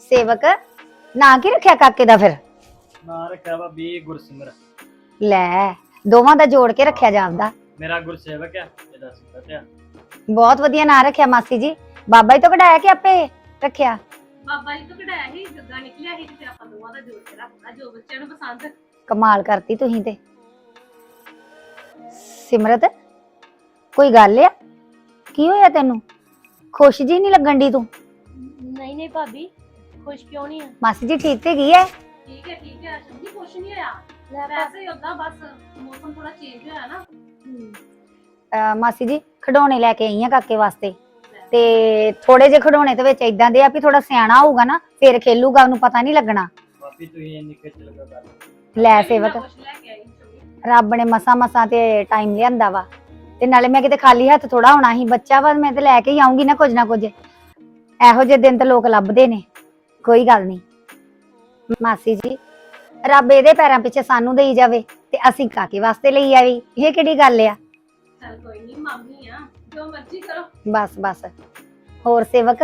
ਸੇਵਕ ਨਾਂ ਕੀ ਰੱਖਿਆ ਕਾਕੇ ਦਾ ਫਿਰ? ਨਾਂ ਰੱਖਿਆ ਵਾ ਵੀ ਗੁਰਸਿਮਰ। ਲੈ ਦੋਵਾਂ ਦਾ ਜੋੜ ਕੇ ਰੱਖਿਆ ਜਾਂਦਾ ਮੇਰਾ ਗੁਰਸੇਵਕ ਆ ਇਹਦਾ ਸਿਮਰਤ ਆ ਬਹੁਤ ਵਧੀਆ ਨਾਂ ਰੱਖਿਆ ਮਾਸੀ ਜੀ। ਬਾਬਾ ਜੀ ਤੋਂ ਕਢਾਇਆ ਕਿ ਆਪੇ ਰੱਖਿਆ? ਬਾਬਾ ਜੀ ਤੋਂ ਕਢਾਇਆ ਸੀ ਗੱਗਾ ਨਿਕਲਿਆ ਸੀ ਤੇ ਫਿਰ ਆਪਾਂ ਦੋਵਾਂ ਦਾ ਜੋੜ ਕੇ ਰੱਖਣਾ ਜੋ ਬੱਚਿਆਂ ਨੂੰ ਪਸੰਦ। ਕਮਾਲ ਕਰਤੀ ਤੁਸੀਂ ਤੇ। ਸਿਮਰਤ ਕੋਈ ਗੱਲ ਆ? ਕੀ ਹੋਇਆ ਤੈਨੂੰ? ਖੁਸ਼ ਜੀ ਨਹੀਂ ਲੱਗਣ ਦੀ ਤੂੰ? ਨਹੀਂ ਨਹੀਂ ਭਾਬੀ। ਖੁਸ਼ ਕਿਉਂ ਨਹੀਂ ਆ? ਮਾਸੀ ਜੀ ਠੀਕ ਤੇ ਗਈ ਹੈ ਠੀਕ ਹੈ ਠੀਕ ਹੈ ਸ਼ੰਦੀ ਕੁਛ ਨਹੀਂ ਹੋਇਆ। ਵੈਸੇ ਹੀ ਉਦਾਂ ਬਸ ਮੌਸਮ ਥੋੜਾ ਚੇਂਜ ਹੋਇਆ ਨਾ। ਅਹ ਮਾਸੀ ਜੀ ਖਿਡੌਣੇ ਲੈ ਕੇ ਆਈ ਆ ਕਾਕੇ ਵਾਸਤੇ। ਤੇ ਥੋੜੇ ਜਿਹੇ ਖਿਡੌਣੇ ਤੇ ਵਿੱਚ ਇਦਾਂ ਦੇ ਆ ਵੀ ਥੋੜਾ ਸਿਆਣਾ ਹੋਊਗਾ ਨਾ ਫਿਰ ਖੇਲੂਗਾ ਉਹਨੂੰ ਪਤਾ ਨਹੀਂ ਲੱਗਣਾ। ਬਾਪੀ ਤੁਸੀਂ ਇੰਨੀ ਖੇਚਲ ਕਿਉਂ ਕਰ ਲੈ ਸੇਵਕ। ਕੁਛ ਲੈ ਕੇ ਆਈ ਰੱਬ ਨੇ ਮਸਾ ਮਸਾ ਤੇ ਟਾਈਮ ਲਿਆਂਦਾ ਵਾ। ਤੇ ਨਾਲੇ ਮੈਂ ਕਿਤੇ ਖਾਲੀ ਹੱਥ ਥੋੜਾ ਹੋਣਾ ਸੀ ਬੱਚਾ ਵਾ ਮੈਂ ਤੇ ਲੈ ਕੇ ਹੀ ਆਉਂਗੀ ਨਾ ਕੁਝ ਨਾ ਕੁਝ। ਇਹੋ ਜਿਹੇ ਦਿਨ ਤਾਂ ਲੋਕ ਲੱਭਦੇ ਨੇ। ਕੋਈ ਗੱਲ ਨਹੀਂ। ਮਾਸੀ ਜੀ ਰੱਬ ਇਹਦੇ ਪੈਰਾਂ ਪਿੱਛੇ ਸਾਨੂੰ ਦੇਈ ਜਾਵੇ ਤੇ ਅਸੀਂ ਕਾਕੇ ਵਾਸਤੇ ਲਈ ਆਵੀ। ਇਹ ਕਿਹੜੀ ਗੱਲ ਆ? ਚੱਲ ਕੋਈ ਨਹੀਂ ਮਾਮੀ ਆ। ਜੋ ਮਰਜ਼ੀ ਕਰੋ। ਬਸ ਬਸ। ਹੋਰ ਸੇਵਕ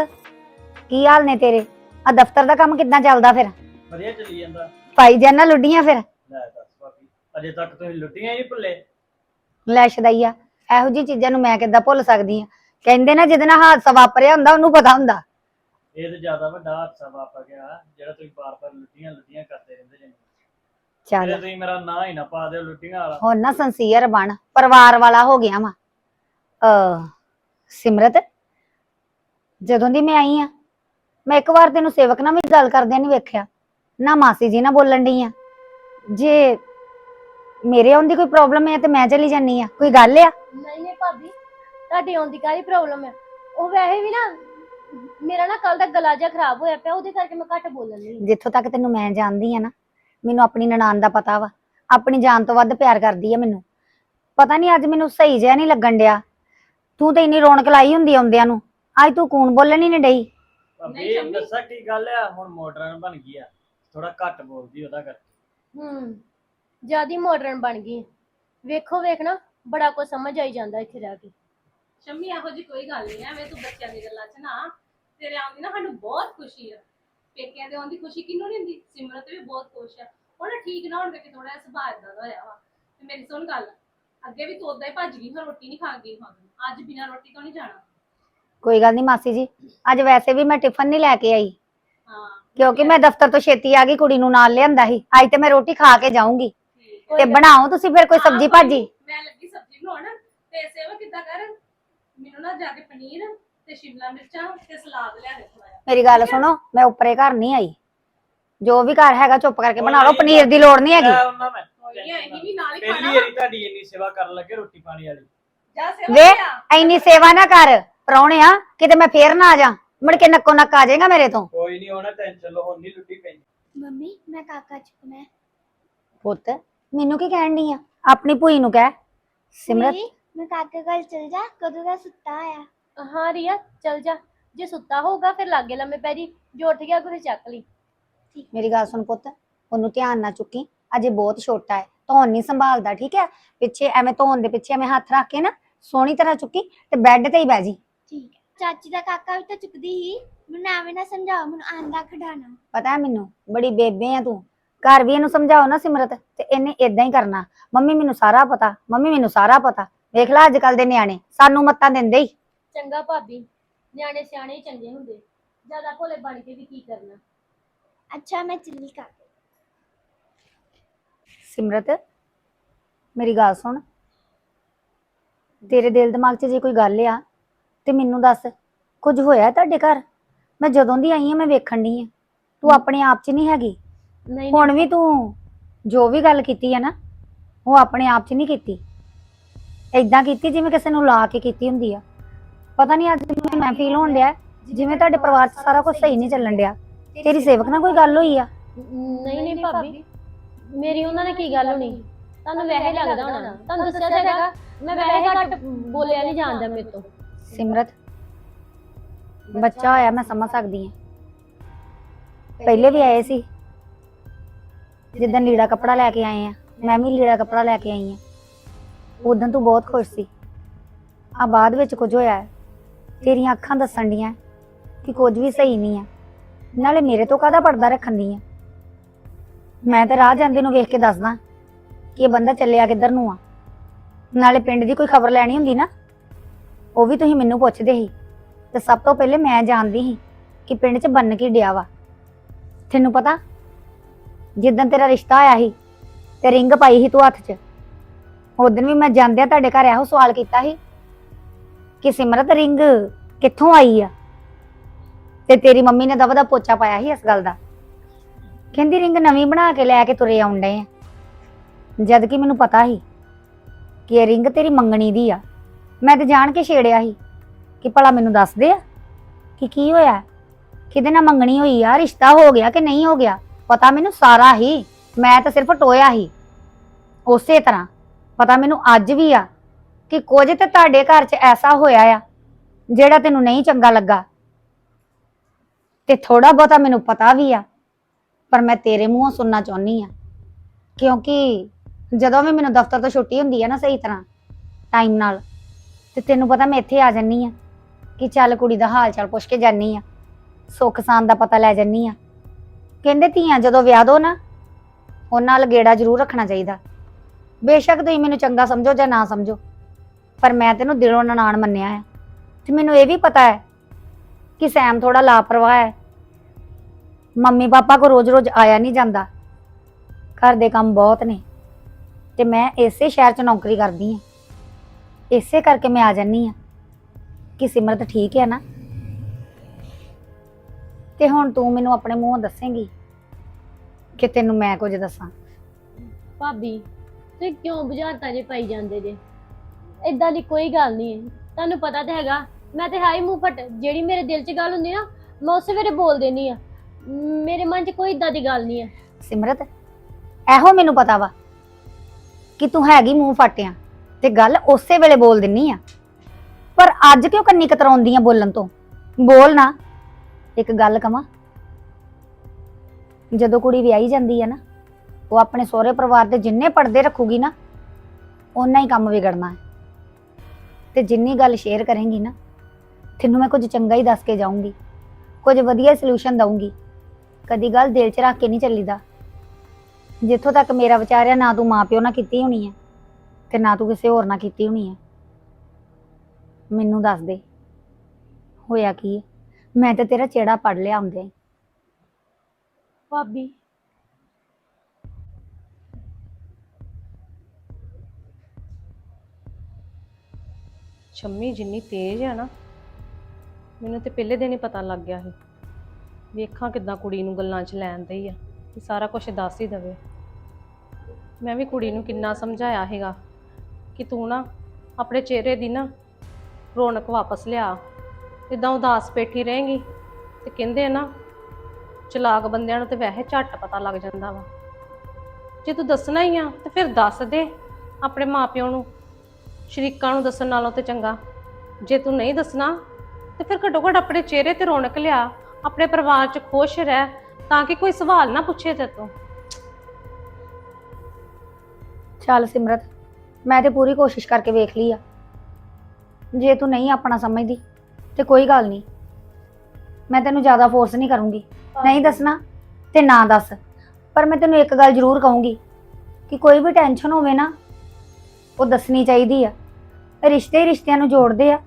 ਕੀ ਹਾਲ ਨੇ ਤੇਰੇ? ਆ ਦਫ਼ਤਰ ਦਾ ਕੰਮ ਕਿੱਦਾਂ ਚੱਲਦਾ ਫਿਰ? ਵਧੀਆ ਚੱਲੀ ਜਾਂਦਾ। ਪਾਈ ਜਾਨਾ ਲੁੱਡੀਆਂ ਫਿਰ? ਲੈ ਦੱਸ ਅਜੇ ਤੱਕ ਤੁਸੀਂ ਲੁੱਟੀਆਂ ਹੀ ਭੁੱਲੇ? ਲੈ ਸ਼ਦਈਆ ਇਹੋ ਜੀ ਚੀਜ਼ਾਂ ਨੂੰ ਮੈਂ ਕਿੱਦਾਂ ਭੁੱਲ ਸਕਦੀ ਆ? ਕਹਿੰਦੇ ਨਾ ਜਿਹਦੇ ਨਾਲ ਹਾਦਸਾ ਵਾਪਰਿਆ ਹੁੰਦਾ ਉਹਨੂੰ ਪਤਾ ਹੁੰਦਾ। ਇਹ ਤਾਂ ਜ਼ਿਆਦਾ ਵੱਡਾ ਹਾਦਸਾ ਵਾਪਰ ਗਿਆ ਜਿਹੜਾ ਤੁਸੀਂ ਬਾਰ-ਬਾਰ ਲੁੱਟੀਆਂ ਲੁੱਟੀਆਂ ਕਰਦੇ ਰਹਿੰਦੇ ਜੀ। ਚੱਲ। ਜੇ ਤੁਸੀਂ ਮੇਰਾ ਨਾਂ ਹੀ ਨਾ ਪਾ ਦਿਓ ਲੁੱਟੀਆਂ ਵਾਲਾ। ਹੁਣ ਨਾ ਸੰਸੀਅਰ ਬਣ ਪਰਿਵਾਰ ਵਾਲਾ ਹੋ ਗਿਆ ਵਾ। ਅ ਸਿਮਰਤ ਜਦੋਂ ਦੀ ਮੈਂ ਆਈ ਆ ਮੈਂ ਇੱਕ ਵਾਰ ਤੈਨੂੰ ਸੇਵਕ ਨਾਲ ਵੀ ਗੱਲ ਕਰਦਿਆਂ ਨਹੀਂ ਵੇਖਿਆ। ਨਾ ਮਾਸੀ ਜੀ ਨਾਲ ਬੋਲਣ ਡਈ ਆ। ਜੇ ਮੇਰੇ ਆਉਣ ਦੀ ਕੋਈ ਪ੍ਰੋਬਲਮ ਹੈ ਤੇ ਮੈਂ ਚਲੀ ਜਾਨੀ ਆ। ਕੋਈ ਗੱਲ ਆ? ਨਹੀਂ ਨਹੀਂ ਭਾਬੀ ਤੁਹਾਡੇ ਆਉਣ ਦੀ ਕਾਹਦੀ ਪ੍ਰੋਬਲਮ ਹੈ ਉਹ ਵੈਸੇ ਵੀ ਨਾ ਮੇਰਾ ਨਾ ਕੱਲ ਦਾ ਗਲਾ ਜਿਹਾ ਖਰਾਬ ਹੋਇਆ ਪਿਆ ਉਹਦੇ ਕਰਕੇ ਮੈਂ ਘੱਟ ਬੋਲਣ ਲਈ ਜਿੱਥੋਂ ਤੱਕ ਤੈਨੂੰ ਮੈਂ ਜਾਣਦੀ ਆ ਨਾ ਮੈਨੂੰ ਆਪਣੀ ਨਨਾਣ ਦਾ ਪਤਾ ਵਾ ਆਪਣੀ ਜਾਨ ਤੋਂ ਵੱਧ ਪਿਆਰ ਕਰਦੀ ਆ ਮੈਨੂੰ। ਪਤਾ ਨਹੀਂ ਅੱਜ ਮੈਨੂੰ ਸਹੀ ਜਿਹਾ ਨਹੀਂ ਲੱਗਣ ਡਿਆ। ਤੂੰ ਤੇ ਇੰਨੀ ਰੌਣਕ ਲਾਈ ਹੁੰਦੀ ਆਉਂਦਿਆਂ ਨੂੰ ਅੱਜ ਤੂੰ ਕੂਣ ਬੋਲਣ ਹੀ ਨਹੀਂ ਡਈ। ਭਾਬੀ ਸ਼ੰਮੀ। ਦੱਸਾਂ ਕੀ ਗੱਲ ਆ? ਹੁਣ ਮਾਡਰਨ ਬਣ ਗਈ ਆ। ਥੋੜਾ ਘੱਟ ਬੋਲਦੀ ਉਹਦਾ ਕਰ ਹੂੰ ਜਿਆਦੀ ਮਾਡਰਨ ਬਣ ਗਈ। ਵੇਖੋ ਵੇਖਣਾ ਬੜਾ ਕੁਝ ਸਮਝ ਆਈ ਜਾਂਦਾ ਇੱਥੇ ਰਹਿ ਕੇ। ਸ਼ੰਮੀ ਇਹੋ ਜੀ ਕੋਈ ਗੱਲ ਨਹੀਂ ਐਵੇਂ ਤੂੰ ਬੱਚਿਆਂ ਦੀ ਗੱਲਾਂ 'ਚ ਨਾ ਤੇਰੇ ਆਉਣ ਦੀ ਨਾ ਸਾਨੂੰ ਬਹੁਤ ਖੁਸ਼ੀ ਆ। ਪੇਕਿਆਂ ਦੇ ਆਉਣ ਦੀ ਖੁਸ਼ੀ ਕਿਹਨੂੰ ਨਹੀਂ ਹੁੰਦੀ? ਸਿਮਰਤ ਵੀ ਬਹੁਤ ਖੁਸ਼ ਆ। ਉਹ ਨਾ ਠੀਕ ਨਾ ਹੋਣ ਕਰਕੇ ਥੋੜਾ ਜਿਹਾ ਸੁਭਾਅ ਦਾ ਹੋਇਆ ਵਾ। ਤੇ ਮੇਰੀ ਸੁਣ ਗੱਲ ਅੱਗੇ ਵੀ ਤੂੰ ਉਦਾਂ ਹੀ ਭੱਜ ਗਈ ਹੁਣ ਰੋਟੀ ਨਹੀਂ ਖਾ ਗਈ ਹੁਣ। ਅੱਜ ਬਿਨਾਂ ਰੋਟੀ ਤੋਂ ਨਹੀਂ ਜਾਣਾ। ਕੋਈ ਗੱਲ ਨਹੀਂ ਮਾਸੀ ਜੀ ਅੱਜ ਵੈਸੇ ਵੀ ਮੈਂ ਟਿਫਨ ਨਹੀਂ ਲੈ ਕੇ ਆਈ। ਹਾਂ। ਕਿਉਂਕਿ ਮੈਂ ਦਫ਼ਤਰ ਤੋਂ ਛੇਤੀ ਆ ਗਈ ਕੁੜੀ ਨੂੰ ਨਾਲ ਲਿਆਂਦਾ ਸੀ। ਅੱਜ ਤੇ ਮੈਂ ਰੋਟੀ ਖਾ ਕੇ ਜਾਊਂਗੀ। ਠੀਕ ਤੇ ਬਣਾਓ ਤੁਸੀਂ ਫਿਰ ਕੋਈ ਹਾਂ, ਸਬਜ਼ੀ ਭਾਜੀ? ਮੈਂ ਲੱਗੀ ਸਬਜ਼ੀ ਬਣਾਉਣ। ਤੇ ਸੇਵਾ ਕਿੱਦਾਂ ਕਰ? ਮੈਨੂੰ ਨਾ ਜਾ ਕੇ ਪਨੀਰ ਤੇ ਸ਼ਿਮਲਾ ਮਿਰਚਾਂ ਤੇ ਸਲਾਦ ਲਿਆ ਦੇ ਥੋੜਾ ਜਿਹਾ। ਮੇਰੀ ਗੱਲ ਸੁਣੋ ਮੈਂ ਉੱਪਰੇ ਘਰ ਨਹੀਂ ਆਈ। ਜੋ ਵੀ ਘਰ ਹੈਗਾ ਚੁੱਪ ਕਰਕੇ ਬਣਾ ਲਓ ਪਨੀਰ ਦੀ ਲੋੜ ਨਹੀਂ ਹੈਗੀ। ਲੈ ਉਹਨਾਂ ਮੈਂ ਕੋਈ ਨਹੀਂ ਅਸੀਂ ਵੀ ਨਾਲ ਹੀ ਪਹਿਲੀ ਖਾਣਾ ਵਾਰੀ ਤੁਹਾਡੀ ਇੰਨੀ ਸੇਵਾ ਕਰਨ ਲੱਗੇ ਰੋਟੀ ਪਾਣੀ ਵਾਲੀ। ਜਾ ਸੇਵਾ ਵੇ ਲਿਆ। ਐਨੀ ਸੇਵਾ ਨਾ ਕਰ ਪ੍ਰਾਹੁਣਿਆ ਕਿਤੇ ਮੈਂ ਫੇਰ ਨਾ ਆ ਜਾ। ਮੁੜ ਕੇ ਨੱਕੋ ਨੱਕ ਆ ਜਾਏਗਾ ਮੇਰੇ ਤੋਂ। ਕੋਈ ਨਹੀਂ ਹੋਣਾ ਟੈਨਸ਼ਨ ਲਓ ਹੁਣ ਨਹੀਂ ਲੁੱਟੀ ਪੈਂਦੀ। ਮੰਮੀ ਮੈਂ ਕਾਕਾ ਚੁੱਕਣਾ ਪੁੱਤ ਮੈਨੂੰ ਕੀ ਕਹਿਣ ਦੀ ਆ? ਆਪਣੀ ਭੂਈ ਨੂੰ ਕਹਿ। ਸਿਮਰਤ ਮੈਂ ਕਾਕੇ ਕੋਲ ਚਲ ਜਾ ਕਦੋਂ ਦਾ ਸੁੱਤਾ ਆ। ਹਾਂ ਰੀਆ ਚਲ ਜਾ। ਜੇ ਸੁੱਤਾ ਹੋਊਗਾ ਫਿਰ ਲਾਗੇ ਲੰਮੇ ਪੈਰੀ ਜੋ ਉੱਠ ਗਿਆ ਕੋਈ ਚੱਕ ਲਈ। ਮੇਰੀ ਗੱਲ ਸੁਣ ਪੁੱਤ ਉਹਨੂੰ ਧਿਆਨ ਨਾਲ ਚੁੱਕੀ। ਅਜੇ ਬਹੁਤ ਛੋਟਾ ਹੈ ਧੌਣ ਨਹੀਂ ਸੰਭਾਲਦਾ ਠੀਕ ਹੈ? ਪਿੱਛੇ ਐਵੇਂ ਧੌਣ ਦੇ ਪਿੱਛੇ ਐਵੇਂ ਹੱਥ ਰੱਖ ਕੇ ਨਾ ਸੋਹਣੀ ਤਰ੍ਹਾਂ ਚੁੱਕੀ ਤੇ ਬੈੱਡ ਤੇ ਹੀ ਬਹਿ ਜੀ। ਠੀਕ ਹੈ। ਚਾਚੀ ਦਾ ਕਾਕਾ ਵੀ ਤਾਂ ਚੁੱਕਦੀ ਹੀ ਮੈਨੂੰ ਐਵੇਂ ਨਾ ਸਮਝਾਓ ਮੈਨੂੰ ਆਂਦਾ ਖਡਾਣਾ। ਪਤਾ ਹੈ ਮੈਨੂੰ ਬੜੀ ਬੇਬੇ ਆ ਤੂੰ। ਘਰ ਵੀ ਇਹਨੂੰ ਸਮਝਾਓ ਨਾ ਸਿਮਰਤ ਤੇ ਇਹਨੇ ਇਦਾਂ ਹੀ ਕਰਨਾ। ਮੰਮੀ ਮੈਨੂੰ ਸਾਰਾ ਪਤਾ ਮੰਮੀ ਮੈਨੂੰ ਸਾਰਾ ਪਤਾ। ਵੇਖ ਲੈ ਅੱਜ ਕੱਲ ਦੇ ਨਿਆਣੇ ਸਾਨੂੰ ਮੱਤਾਂ ਦਿੰਦੇ ਹੀ। ਚੰਗਾ ਭਾਬੀ ਨਿਆਣੇ ਸਿਆਣੇ ਹੀ ਚੰਗੇ ਹੁੰਦੇ। ਜ਼ਿਆਦਾ ਭੋਲੇ ਬਣ ਕੇ ਵੀ ਕੀ ਕਰਨਾ। ਅੱਛਾ ਮੈਂ ਚੱਲੀ ਕਾ। ਸਿਮਰਤ ਮੇਰੀ ਗੱਲ ਸੁਣ। ਤੇਰੇ ਦਿਲ ਦਿਮਾਗ 'ਚ ਜੇ ਕੋਈ ਗੱਲ ਆ ਤੇ ਮੈਨੂੰ ਦੱਸ ਕੁਝ ਹੋਇਆ ਤੁਹਾਡੇ ਘਰ? ਮੈਂ ਜਦੋਂ ਦੀ ਆਈ ਆ ਮੈਂ ਵੇਖਣ ਦੀ ਆ। ਤੂੰ ਆਪਣੇ ਆਪ 'ਚ ਨਹੀਂ ਹੈਗੀ? ਨਹੀਂ ਹੁਣ ਵੀ ਤੂੰ ਜੋ ਵੀ ਗੱਲ ਕੀਤੀ ਹੈ ਨਾ ਉਹ ਆਪਣੇ ਆਪ 'ਚ ਨਹੀਂ ਕੀਤੀ? ਏਦਾਂ ਕੀਤੀ ਜਿਵੇਂ ਕਿਸੇ ਨੂੰ ਲਾ ਕੇ ਕੀਤੀ ਹੁੰਦੀ ਆ। ਪਤਾ ਨਹੀਂ ਅੱਜ ਮੈਨੂੰ ਮੈਂ ਫੀਲ ਹੋਣ ਡਿਆ ਜਿਵੇਂ ਤੁਹਾਡੇ ਪਰਿਵਾਰ 'ਚ ਸਾਰਾ ਕੁਝ ਸਹੀ ਨਹੀਂ ਚੱਲਣ ਡਿਆ। ਤੇਰੀ ਸੇਵਕ ਨਾਲ ਕੋਈ ਗੱਲ ਹੋਈ ਆ? ਨਹੀਂ ਨਹੀਂ ਭਾਬੀ। ਮੇਰੀ ਉਹਨਾਂ ਨੇ ਕੀ ਗੱਲ ਹੋਣੀ? ਤੁਹਾਨੂੰ ਵੈਸੇ ਲੱਗਦਾ ਹੋਣਾ। ਤੁਹਾਨੂੰ ਦੱਸਿਆ ਤਾਂ ਹੈਗਾ। ਮੈਂ ਵੈਸੇ ਘੱਟ ਬੋਲਿਆ ਨਹੀਂ ਜਾਂਦਾ ਮੇਰੇ ਤੋਂ। ਸਿਮਰਤ ਬੱਚਾ ਹੋਇਆ ਮੈਂ ਸਮਝ ਸਕਦੀ ਹਾਂ। ਪਹਿਲੇ ਵੀ ਆਏ ਸੀ। ਜਿੱਦਾਂ ਲੀੜਾ ਕੱਪੜਾ ਲੈ ਕੇ ਆਏ ਆ ਮੈਂ ਵੀ ਲੀੜਾ ਕੱਪੜਾ ਲੈ ਕੇ ਆਈ ਆ ਉਦੋਂ ਤੂੰ ਬਹੁਤ ਖੁਸ਼ ਸੀ। ਆ ਬਾਅਦ ਵਿੱਚ ਕੁਝ ਹੋਇਆ ਹੈ। ਤੇਰੀਆਂ ਅੱਖਾਂ ਦੱਸਣ ਡੀਆਂ ਕਿ ਕੁਝ ਵੀ ਸਹੀ ਨਹੀਂ ਆ ਨਾਲੇ ਮੇਰੇ ਤੋਂ ਕਾਹਦਾ ਪਰਦਾ ਰੱਖਣ ਦੀ ਆ ਮੈਂ ਤਾਂ ਰਾਹ ਜਾਂਦੇ ਨੂੰ ਵੇਖ ਕੇ ਦੱਸਦਾ ਕਿ ਇਹ ਬੰਦਾ ਚੱਲਿਆ ਕਿੱਧਰ ਨੂੰ ਆ। ਨਾਲੇ ਪਿੰਡ ਦੀ ਕੋਈ ਖਬਰ ਲੈਣੀ ਹੁੰਦੀ ਨਾ, ਉਹ ਵੀ ਤੁਸੀਂ ਮੈਨੂੰ ਪੁੱਛਦੇ ਸੀ। ਤੇ ਸਭ ਤੋਂ ਪਹਿਲੇ ਮੈਂ ਜਾਣਦੀ ਸੀ ਕਿ ਪਿੰਡ 'ਚ ਬੰਨ ਕੀ ਡਿਆ ਵਾ। ਤੈਨੂੰ ਪਤਾ, ਜਿੱਦਣ ਤੇਰਾ ਰਿਸ਼ਤਾ ਆਇਆ ਸੀ ਤੇ ਰਿੰਗ ਪਾਈ ਸੀ ਤੂੰ ਹੱਥ 'ਚ ਉਦੋਂ ਵੀ ਮੈਂ ਜਾਂਦਿਆਂ ਤੁਹਾਡੇ ਘਰ ਇਹੋ ਸਵਾਲ ਕੀਤਾ ਸੀ ਕਿ ਸਿਮਰਤ, ਰਿੰਗ ਕਿੱਥੋਂ ਆਈ ਆ? ਤੇ ਤੇਰੀ ਮੰਮੀ ਨੇ ਦਵਾ ਦਾ ਪੋਚਾ ਪਾਇਆ ਸੀ ਇਸ ਗੱਲ ਦਾ। ਕਹਿੰਦੀ, ਰਿੰਗ ਨਵੀਂ ਬਣਾ ਕੇ ਲੈ ਕੇ ਤੁਰੇ ਆਉਂਦੇ ਆ। ਜਦ ਕਿ ਮੈਨੂੰ ਪਤਾ ਸੀ ਕਿ ਇਹ ਰਿੰਗ ਤੇਰੀ ਮੰਗਣੀ ਦੀ ਆ। ਮੈਂ ਤੇ ਜਾਣ ਕੇ ਛੇੜਿਆ ਸੀ ਕਿ ਭਲਾ ਮੈਨੂੰ ਦੱਸ ਦੇ ਆ ਕਿ ਕੀ ਹੋਇਆ? ਕਿਹਦੇ ਨਾਲ ਮੰਗਣੀ ਹੋਈ ਆ? ਰਿਸ਼ਤਾ ਹੋ ਗਿਆ ਕਿ ਨਹੀਂ ਹੋ ਗਿਆ? ਪਤਾ ਮੈਨੂੰ ਸਾਰਾ ਹੀ। ਮੈਂ ਤਾਂ ਸਿਰਫ ਟੋਇਆ ਹੀ ਉਸੇ ਤਰ੍ਹਾਂ ਪਤਾ ਮੈਨੂੰ ਅੱਜ ਵੀ ਆ ਕਿ ਕੁਝ ਤੇ ਤੁਹਾਡੇ ਘਰ 'ਚ ਐਸਾ ਹੋਇਆ ਆ, ਜਿਹੜਾ ਤੈਨੂੰ ਨਹੀਂ ਚੰਗਾ ਲੱਗਾ। ਤੇ ਥੋੜਾ ਬਹੁਤਾ ਮੈਨੂੰ ਪਤਾ ਵੀ ਆ, ਪਰ ਮੈਂ ਤੇਰੇ ਮੂੰਹੋਂ ਸੁਣਨਾ ਚਾਹੁੰਨੀ ਆ। ਕਿਉਂਕਿ ਜਦੋਂ ਵੀ ਮੈਨੂੰ ਦਫ਼ਤਰ ਤੋਂ ਛੁੱਟੀ ਹੁੰਦੀ ਆ ਨਾ ਸਹੀ ਤਰ੍ਹਾਂ ਟਾਈਮ ਨਾਲ, ਤੇ ਤੈਨੂੰ ਪਤਾ ਮੈਂ ਇੱਥੇ ਆ ਜੰਨੀ ਆ ਕਿ ਚੱਲ ਕੁੜੀ ਦਾ ਹਾਲ ਚਾਲ ਪੁੱਛ ਕੇ ਜਾਨੀ ਆ ਸੁੱਖ ਸਾਨ ਦਾ ਪਤਾ ਲੈ ਜੰਨੀ ਆ। ਕਹਿੰਦੇ ਧੀਆਂ ਜਦੋਂ ਵਿਆਹ ਦੋ ਨਾ, ਉਹਨਾਂ ਨਾਲ ਗੇੜਾ ਜ਼ਰੂਰ ਰੱਖਣਾ ਚਾਹੀਦਾ। ਬੇਸ਼ੱਕ ਤੁਸੀਂ ਮੈਨੂੰ ਚੰਗਾ ਸਮਝੋ ਜਾਂ ਨਾ ਸਮਝੋ, ਪਰ ਮੈਂ ਤੈਨੂੰ ਦਿਲੋਂ ਨਨਾਣ ਮੰਨਿਆ ਹੈ ਤੇ ਮੈਨੂੰ ਇਹ ਵੀ ਪਤਾ ਹੈ ਕਿ ਸੈਮ ਥੋੜਾ ਲਾਪਰਵਾਹ ਹੈ। ਮੰਮੀ ਪਾਪਾ ਕੋ ਰੋਜ਼-ਰੋਜ਼ ਆਇਆ ਨਹੀਂ ਜਾਂਦਾ। ਘਰ ਦੇ ਕੰਮ ਬਹੁਤ ਨੇ ਤੇ ਮੈਂ ਇਸੇ ਸ਼ਹਿਰ 'ਚ ਨੌਕਰੀ ਕਰਦੀ ਹਾਂ। ਇਸੇ ਕਰਕੇ ਮੈਂ ਆ ਜੰਨੀ ਆ ਕਿ ਸਿਮਰਤ ਠੀਕ ਹੈ ਨਾ? ਤੇ ਹੁਣ ਤੂੰ ਮੈਨੂੰ ਆਪਣੇ ਮੂੰਹੋਂ ਦੱਸੇਂਗੀ ਕਿ ਤੈਨੂੰ ਮੈਂ ਕੁਝ ਦੱਸਾਂ। ਭਾਬੀ ਤੁਸੀਂ ਕਿਉਂ ਬੁਝਾਰਤਾਂ ਜੇ ਪਾਈ ਜਾਂਦੇ ਜੇ? ਇਦਾਂ ਦੀ ਕੋਈ ਗੱਲ ਨਹੀਂ ਹੈ। ਤੁਹਾਨੂੰ ਪਤਾ ਤਾਂ ਹੈਗਾ, ਮੈਂ ਤੇ ਹਾਈ ਮੂੰਹ ਫਟ, ਜਿਹੜੀ ਮੇਰੇ ਦਿਲ 'ਚ ਗੱਲ ਹੁੰਦੀ ਨਾ, ਮੈਂ ਉਸੇ ਵੇਲੇ ਬੋਲ ਦੇਣੀ ਆ ਮੇਰੇ ਮਨ 'ਚ ਕੋਈ ਇਦਾਂ ਦੀ ਗੱਲ ਨਹੀਂ ਹੈ। ਸਿਮਰਤ, ਇਹੋ ਮੈਨੂੰ ਪਤਾ ਵਾ ਕਿ ਤੂੰ ਹੈਗੀ ਮੂੰਹ ਫਾਟਿਆ ਤੇ ਗੱਲ ਉਸੇ ਵੇਲੇ ਬੋਲ ਦਿੰਨੀ ਆ ਪਰ ਅੱਜ ਕਿਉਂ ਕੰਨੀ ਕਤਰਾਉਂਦੀ ਆ ਬੋਲਣ ਤੋਂ? ਬੋਲ ਨਾ, ਇੱਕ ਗੱਲ ਕਵਾਂ। ਜਦੋਂ ਕੁੜੀ ਵਿਆਹੀ ਜਾਂਦੀ ਆ ਨਾ ਉਹ ਆਪਣੇ ਸਹੁਰੇ ਪਰਿਵਾਰ ਦੇ ਜਿੰਨੇ ਪਰਦੇ ਰੱਖੂਗੀ ਨਾ, ਓਨਾ ਹੀ ਕੰਮ ਵਿਗੜਨਾ ਹੈ ਤੇ ਜਿੰਨੀ ਗੱਲ ਸ਼ੇਅਰ ਕਰੇਂਗੀ ਨਾ, ਤੈਨੂੰ ਮੈਂ ਕੁਝ ਚੰਗਾ ਹੀ ਦੱਸ ਕੇ ਜਾਊਂਗੀ, ਕੁਝ ਵਧੀਆ ਸੋਲੂਸ਼ਨ ਦਊਂਗੀ ਕਦੀ ਗੱਲ ਦਿਲ 'ਚ ਰੱਖ ਕੇ ਨਹੀਂ ਚੱਲੀਦਾ ਜਿੱਥੋਂ ਤੱਕ ਮੇਰਾ ਵਿਚਾਰ ਆ, ਨਾ ਤੂੰ ਮਾਪਿਓ ਨਾਲ ਕੀਤੀ ਹੋਣੀ ਹੈ ਤੇ ਨਾ ਤੂੰ ਕਿਸੇ ਹੋਰ ਨਾਲ ਕੀਤੀ ਹੋਣੀ ਹੈ ਮੈਨੂੰ ਦੱਸ ਦੇ, ਹੋਇਆ ਕੀ ਹੈ? ਮੈਂ ਤਾਂ ਤੇਰਾ ਚਿਹੜਾ ਪੜ ਲਿਆ ਹੁੰਦੇ ਹੀ। ਭਾਬੀ ਸ਼ੰਮੀ ਜਿੰਨੀ ਤੇਜ਼ ਆ ਨਾ, ਮੈਨੂੰ ਤੇ ਪਹਿਲੇ ਦਿਨ ਹੀ ਪਤਾ ਲੱਗ ਗਿਆ ਸੀ ਵੇਖਾਂ ਕਿੱਦਾਂ ਕੁੜੀ ਨੂੰ ਗੱਲਾਂ 'ਚ ਲੈਣ ਦਈ ਆ ਕਿ ਸਾਰਾ ਕੁਝ ਦੱਸ ਹੀ ਦਵੇ। ਮੈਂ ਵੀ ਕੁੜੀ ਨੂੰ ਕਿੰਨਾ ਸਮਝਾਇਆ ਹੈਗਾ ਕਿ ਤੂੰ ਨਾ ਆਪਣੇ ਚਿਹਰੇ ਦੀ ਨਾ ਰੌਣਕ ਵਾਪਸ ਲਿਆ। ਇਦਾਂ ਉਦਾਸ ਬੈਠੀ ਰਹੇਂਗੀ ਤੇ ਕਹਿੰਦੇ ਆ ਨਾ, ਚਲਾਕ ਬੰਦਿਆਂ ਨੂੰ ਤੇ ਵੈਸੇ ਝੱਟ ਪਤਾ ਲੱਗ ਜਾਂਦਾ ਵਾ। ਜੇ ਤੂੰ ਦੱਸਣਾ ਹੀ ਆ ਤੇ ਫਿਰ ਦੱਸ ਦੇ ਆਪਣੇ ਮਾਪਿਆਂ ਨੂੰ ਸ਼ਰੀਕਾਂ ਨੂੰ ਦੱਸਣ ਨਾਲੋਂ ਤੇ ਚੰਗਾ। ਜੇ ਤੂੰ ਨਹੀਂ ਦੱਸਣਾ, ਤੇ ਫਿਰ ਘੱਟੋ ਘੱਟ ਆਪਣੇ ਚਿਹਰੇ ਤੇ ਰੌਣਕ ਲਿਆ, ਆਪਣੇ ਪਰਿਵਾਰ 'ਚ ਖੁਸ਼ ਰਹਿ, ਤਾਂ ਕਿ ਕੋਈ ਸਵਾਲ ਨਾ ਪੁੱਛੇ ਤੇ ਤੋਂ। ਚੱਲ ਸਿਮਰਤ, ਮੈਂ ਤੇ ਪੂਰੀ ਕੋਸ਼ਿਸ਼ ਕਰਕੇ ਵੇਖ ਲਈ ਆ। ਜੇ ਤੂੰ ਨਹੀਂ ਆਪਣਾ ਸਮਝਦੀ, ਤੇ ਕੋਈ ਗੱਲ ਨਹੀਂ। ਮੈਂ ਤੈਨੂੰ ਜ਼ਿਆਦਾ ਫੋਰਸ ਨਹੀਂ ਕਰੂੰਗੀ। ਨਹੀਂ ਦੱਸਣਾ, ਤੇ ਨਾ ਦੱਸ। ਪਰ ਮੈਂ ਤੈਨੂੰ ਇੱਕ ਗੱਲ ਜ਼ਰੂਰ ਕਹੂੰਗੀ ਕਿ ਕੋਈ ਵੀ ਟੈਨਸ਼ਨ ਹੋਵੇ ਨਾ ਉਹ ਦੱਸਣੀ ਚਾਹੀਦੀ ਆ। ਰਿਸ਼ਤੇ ਹੀ ਰਿਸ਼ਤਿਆਂ ਨੂੰ ਜੋੜਦੇ ਆ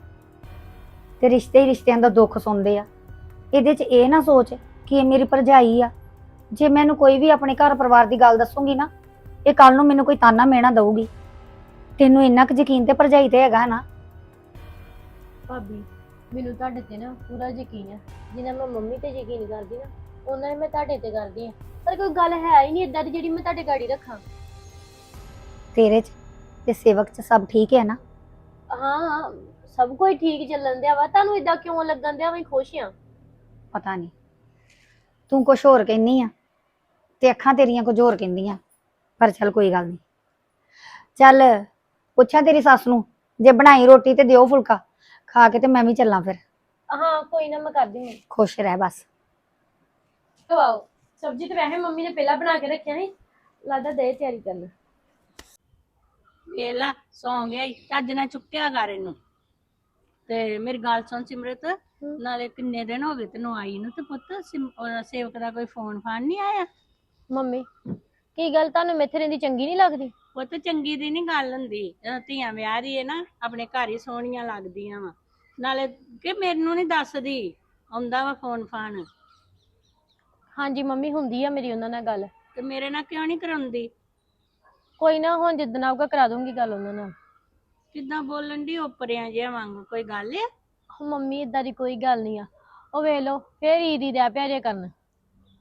ਤੇ ਰਿਸ਼ਤੇ ਹੀ ਰਿਸ਼ਤਿਆਂ ਦਾ ਦੁੱਖ ਸੁਣਦੇ ਆ। ਇਹਦੇ 'ਚ ਇਹ ਨਾ ਸੋਚ ਕਿ ਇਹ ਮੇਰੀ ਭਰਜਾਈ ਆ। ਜੇ ਮੈਨੂੰ ਕੋਈ ਵੀ ਆਪਣੇ ਘਰ ਪਰਿਵਾਰ ਦੀ ਗੱਲ ਦੱਸੂਗੀ ਨਾ ਇਹ ਕੱਲ ਨੂੰ ਮੈਨੂੰ ਕੋਈ ਤਾਨਾ ਮੇਣਾ ਦਊਗੀ। ਤੈਨੂੰ ਇੰਨਾ ਕੁ ਯਕੀਨ ਤੇ ਭਰਜਾਈ ਤੇ ਹੈਗਾ ਨਾ। ਭਾਬੀ ਮੈਨੂੰ ਤੁਹਾਡੇ ਤੇ ਨਾ ਪੂਰਾ ਯਕੀਨ ਹੈ ਜਿੰਨਾ ਮੈਂ ਮੰਮੀ ਤੇ ਯਕੀਨ ਕਰਦੀ ਨਾ ਉਹਨਾਂ ਹੀ ਮੈਂ ਤੁਹਾਡੇ ਤੇ ਕਰਦੀ ਆ। ਪਰ ਕੋਈ ਗੱਲ ਹੈ ਹੀ ਨਹੀਂ ਇਦਾਂ ਦੀ ਜਿਹੜੀ ਮੈਂ ਤੁਹਾਡੇ ਗਾੜੀ ਰੱਖਾਂ। ਤੇਰੇ 'ਚ ਤੇ ਸੇਵਕ 'ਚ ਸਭ ਠੀਕ ਹੈ ਨਾ? ਹਾਂ ਸਭ ਕੁਝ ਠੀਕ ਚੱਲਣ ਦਿਆ ਵਾ। ਤੁਹਾਨੂੰ ਇਦਾਂ ਕਿਉਂ ਲੱਗਣ ਦਿਆ? ਮੈਂ ਖੁਸ਼ ਆ। ਪਤਾ ਨਹੀਂ ਤੂੰ ਕੁਝ ਹੋਰ ਕਹਿੰਨੀ ਆ ਤੇ ਅੱਖਾਂ ਤੇਰੀਆਂ ਕੁਝ ਹੋਰ ਕਹਿੰਦੀਆਂ। ਪਰ ਚੱਲ ਕੋਈ ਗੱਲ ਨਹੀਂ ਚੱਲ ਪੁੱਛਾਂ ਤੇਰੀ ਸੱਸ ਨੂੰ ਜੇ ਬਣਾਈ ਰੋਟੀ ਤੇ ਦਿਓ ਫੁਲਕਾ। ਖਾ ਕੇ ਤੇ ਮੈਂ ਵੀ ਚੱਲਾਂ ਫਿਰ। ਹਾਂ ਕੋਈ ਨਾ ਮੈਂ ਕਰਦੀ ਹਾਂ। ਖੁਸ਼ ਰਹਿ ਬਸ। ਵਾਓ ਸਬਜ਼ੀ ਤੇ ਵੈਸੇ ਮੰਮੀ ਨੇ ਪਹਿਲਾਂ ਬਣਾ ਕੇ ਰੱਖਿਆ ਸੀ। ਲੱਗਦਾ ਦੇ ਤਿਆਰੀ ਕਰਨ। ਵੇਲਾ ਸੌਂ ਗਿਆ ਈ, ਚੱਜ ਨਾਲ ਚੁੱਕਿਆ ਕਰ ਇਹਨੂੰ। ਤੇ ਮੇਰੀ ਗੱਲ ਸੁਣ ਸਿਮਰਤ ਨਾਲੇ ਕਿੰਨੇ ਦਿਨ ਹੋ ਗਏ ਤੈਨੂੰ ਆਈ ਨੂੰ ਤੇ ਪੁੱਤ? ਸਿਮ- ਸੇਵਕ ਦਾ ਕੋਈ ਫੋਨ ਫਾਨ ਨਹੀਂ ਆਇਆ? ਮੰਮੀ ਕੀ ਗੱਲ? ਤੁਹਾਨੂੰ ਮੈਥੇ ਰਹਿੰਦੀ ਚੰਗੀ ਨਹੀਂ ਲੱਗਦੀ? ਪੁੱਤ ਚੰਗੀ ਦੀ ਨਹੀਂ ਗੱਲ ਹੁੰਦੀ। ਜਦੋਂ ਧੀਆਂ ਵਿਆਹ ਦੀ ਹੈ ਨਾ ਆਪਣੇ ਘਰ ਹੀ ਸੋਹਣੀਆਂ ਲੱਗਦੀਆਂ ਵਾ। ਨਾਲੇ ਕਿ ਮੈਨੂੰ ਨਹੀਂ ਦੱਸਦੀ? ਆਉਂਦਾ ਵਾ ਫੋਨ ਫਾਨ। ਹਾਂਜੀ ਮੰਮੀ ਹੁੰਦੀ ਆ ਮੇਰੀ ਉਹਨਾਂ ਨਾਲ ਗੱਲ। ਤੇ ਮੇਰੇ ਨਾਲ ਕਿਉਂ ਨਹੀਂ ਕਰਾਉਂਦੀ? ਕੋਈ ਨਾ ਹੁਣ ਜਿੱਦਣ ਆਊਗਾ ਕਰਾ ਦੂੰਗੀ ਗੱਲ ਉਹਨਾਂ ਨਾਲ। ਕਿੱਦਾਂ ਬੋਲਣ ਦੀ ਓਪਰਿਆਂ ਜਿਹਾ ਵਾਂਗੂ? ਕੋਈ ਗੱਲ ਆ? ਉਹ ਮੰਮੀ ਇਦਾਂ ਦੀ ਕੋਈ ਗੱਲ ਨਹੀਂ ਆ। ਉਹ ਵੇਖ ਲਓ ਫੇਰ ਈਦੀ ਦੇ ਪਿਆ ਜੇ ਕਰਨ।